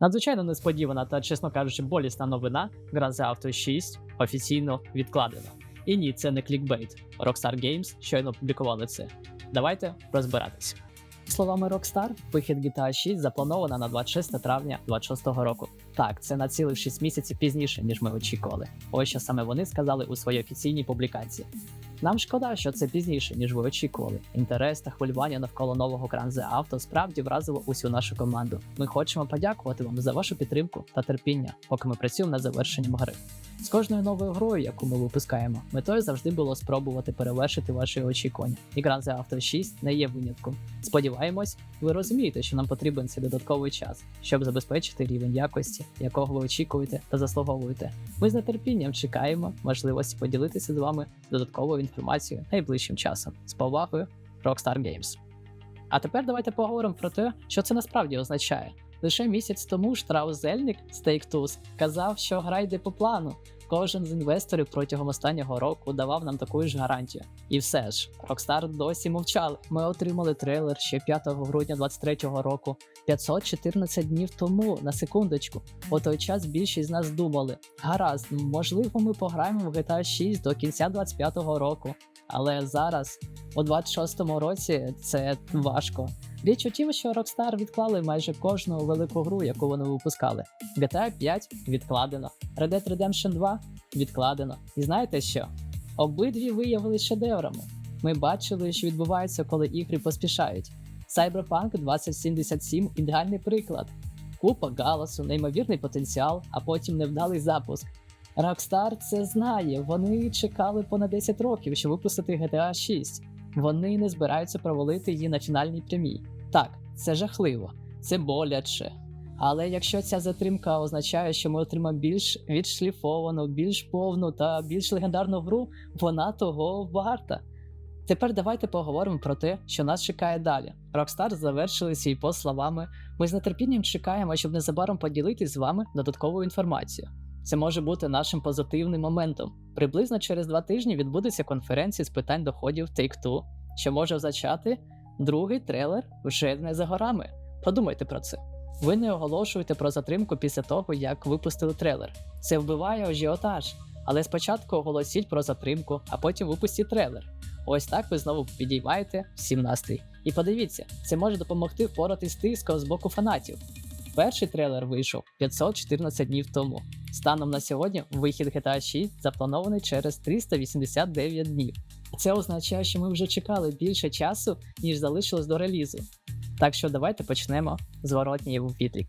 Надзвичайно несподівана та, чесно кажучи, болісна новина Grand Theft Auto 6 офіційно відкладена. І ні, це не клікбейт. Rockstar Games щойно опублікували це. Давайте розбиратися. Словами Rockstar, вихід GTA 6 заплановано на 26 травня 26 року. Так, це на цілих 6 місяців пізніше, ніж ми очікували. Ось що саме вони сказали у своїй офіційній публікації. Нам шкода, що це пізніше, ніж ви очікували. Інтерес та хвилювання навколо нового кранзе авто справді вразило усю нашу команду. Ми хочемо подякувати вам за вашу підтримку та терпіння, поки ми працюємо над завершенням гри. З кожною новою грою, яку ми випускаємо, метою завжди було спробувати перевершити ваші очікування. І Grand Theft Auto 6 не є винятком. Сподіваємось, ви розумієте, що нам потрібен цей додатковий час, щоб забезпечити рівень якості, якого ви очікуєте та заслуговуєте. Ми з нетерпінням чекаємо можливості поділитися з вами додатковою інформацією найближчим часом. З повагою, Rockstar Games. А тепер давайте поговоримо про те, що це насправді означає. Лише місяць тому Штраус Зельник казав, що гра йде по плану. Кожен з інвесторів протягом останнього року давав нам таку ж гарантію. І все ж, Rockstar досі мовчали. Ми отримали трейлер ще 5 грудня 23-го року, 514 днів тому, на секундочку. У той час більшість з нас думали: гаразд, можливо, ми пограємо в GTA 6 до кінця 25-го року. Але зараз, у 26-му році, це важко. Річ у тім, що Rockstar відклали майже кожну велику гру, яку вони випускали. GTA 5 відкладено, Red Dead Redemption 2 відкладено. І знаєте що? Обидві виявилися шедеврами. Ми бачили, що відбувається, коли ігри поспішають. Cyberpunk 2077 ідеальний приклад. Купа галасу, неймовірний потенціал, а потім невдалий запуск. Rockstar це знає. Вони чекали понад 10 років, щоб випустити GTA 6. Вони не збираються провалити її на фінальній прямій. Так, це жахливо, це боляче. Але якщо ця затримка означає, що ми отримаємо більш відшліфовану, більш повну та більш легендарну гру, вона того варта. Тепер давайте поговоримо про те, що нас чекає далі. Rockstar завершили свій пост словами: ми з нетерпінням чекаємо, щоб незабаром поділитись з вами додатковою інформацією. Це може бути нашим позитивним моментом. Приблизно через два тижні відбудеться конференція з питань доходів Take-Two, що може означати другий трейлер вже не за горами. Подумайте про це. Ви не оголошуєте про затримку після того, як випустили трейлер. Це вбиває ажіотаж. Але спочатку оголосіть про затримку, а потім випустіть трейлер. Ось так ви знову підіймаєте всім настрій. І подивіться, це може допомогти впоратись з тиском з боку фанатів. Перший трейлер вийшов 514 днів тому. Станом на сьогодні вихід GTA 6 запланований через 389 днів. Це означає, що ми вже чекали більше часу, ніж залишилось до релізу. Так що давайте почнемо зворотній відлік.